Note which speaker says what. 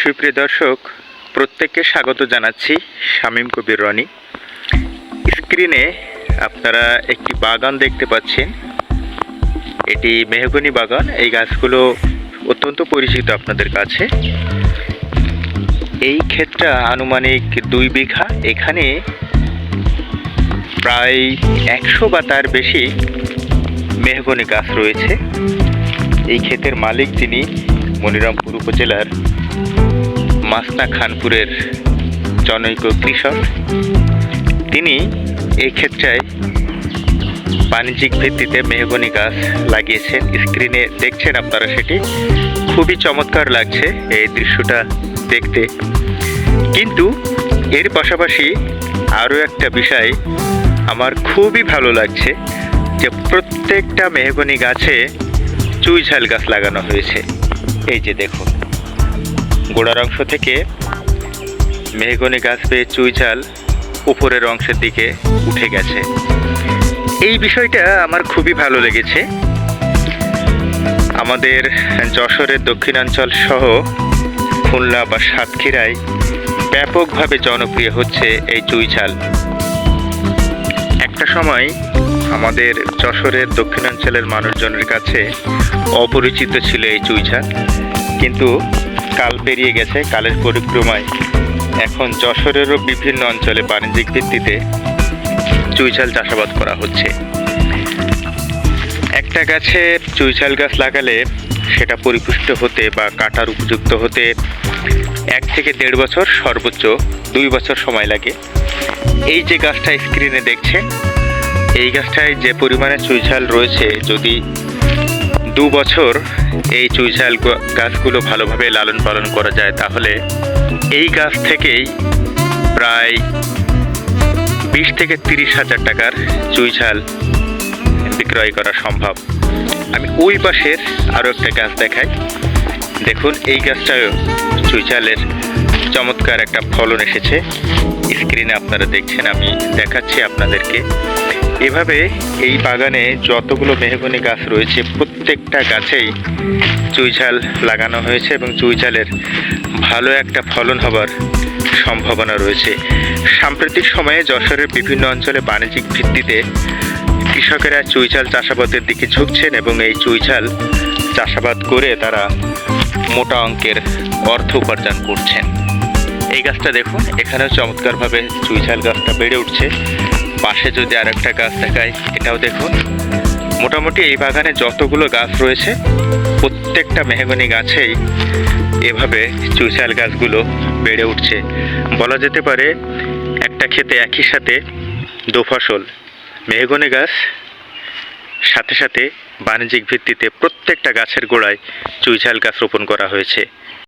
Speaker 1: সুপ্রিয় দর্শক, প্রত্যেককে স্বাগত জানাচ্ছি শামীম কবির রনি। স্ক্রিনে আপনারা একটি বাগান দেখতে পাচ্ছেন। এটি মেহগনি বাগান। এই গাছগুলো অত্যন্ত পরিচিত আপনাদের কাছে। এই ক্ষেতটা আনুমানিক দুই বিঘা। এখানে প্রায় একশো বা তার বেশি মেহগনি গাছ রয়েছে। এই ক্ষেতের মালিক যিনি মনিরামপুর উপজেলার মাসনা খানপুরের জনৈক কৃষক। তিনি এই ক্ষেত্রে বাণিজ্যিক ভিত্তিতে মেহগনি গাছ লাগিয়েছেন। স্ক্রিনে দেখছেন আপনারা সেটি। খুবই চমৎকার লাগছে এই দৃশ্যটা দেখতে। কিন্তু এর পাশাপাশি আরও একটা বিষয় আমার খুবই ভালো লাগছে যে প্রত্যেকটা মেহগনি গাছে চুই ঝাল গাছ লাগানো হয়েছে। এই যে দেখুন। গোড়ার অংশ থেকে মেহগনি গাছ পেয়ে চুই ঝাল উপরের অংশের দিকে উঠে গেছে। এই বিষয়টা আমার খুবই ভালো লেগেছে। আমাদের যশোরের দক্ষিণাঞ্চল সহ খুলনা বা সাতক্ষীরায় ব্যাপকভাবে জনপ্রিয় হচ্ছে এই চুই ঝাল। একটা সময় আমাদের যশোরের দক্ষিণাঞ্চলের মানুষজনের কাছে অপরিচিত ছিল এই চুই ঝাল। কিন্তু কাল পেরিয়ে গেছে কালের পরিক্রমায়। এখন যশোরেরও বিভিন্ন অঞ্চলে বাণিজ্যিক ভিত্তিতে চুইঝাল চাষাবাদ করা হচ্ছে। একটা গাছে চুইঝাল গাছ লাগালে সেটা পরিপুষ্ট হতে বা কাটার উপযুক্ত হতে এক থেকে দেড় বছর, সর্বোচ্চ দুই বছর সময় লাগে। এই যে গাছটা স্ক্রিনে দেখছে, এই গাছটায় যে পরিমাণে চুইঝাল রয়েছে, যদি দু বছর এই চুইঝাল গাছগুলো ভালোভাবে লালন পালন করা যায়, তাহলে এই গাছ থেকেই প্রায় বিশ থেকে তিরিশ হাজার টাকার চুইঝাল বিক্রয় করা সম্ভব। আমি ওই পাশের আরও একটা গাছ দেখাই। দেখুন, এই গাছটাও চুইঝালের চমৎকার একটা ফলন এসেছে। স্ক্রিনে আপনারা দেখছেন, আমি দেখাচ্ছি আপনাদেরকে। এভাবে এই বাগানে যতগুলো মেহগনি গাছ রয়েছে, প্রত্যেকটা গাছেই চুইঝাল লাগানো হয়েছে এবং চুইঝালের ভালো একটা ফলন হবার সম্ভাবনা রয়েছে। সাম্প্রতিক সময়ে যশোরের বিভিন্ন অঞ্চলে বাণিজ্যিক ভিত্তিতে কৃষকেরা চুইঝাল চাষাবাদের দিকে ঝুঁকছেন এবং এই চুইঝাল চাষাবাদ করে তারা মোটা অঙ্কের অর্থ উপার্জন করছেন। এই গাছটা দেখুন, এখানেও চমৎকারভাবে চুইঝাল গাছটা বেড়ে উঠছে। পাশে যদি আর একটা গাছ দেখায় এটাও দেখুন। মোটামুটি এই বাগানে যতগুলো গাছ রয়েছে, প্রত্যেকটা মেহগনি গাছেই এভাবে চুইঝাল গাছগুলো বেড়ে উঠছে। বলা যেতে পারে একটা ক্ষেতে একই সাথে দু ফসল। মেহগনি গাছ, সাথে সাথে বাণিজ্যিক ভিত্তিতে প্রত্যেকটা গাছের গোড়ায় চুইঝাল গাছ রোপণ করা হয়েছে।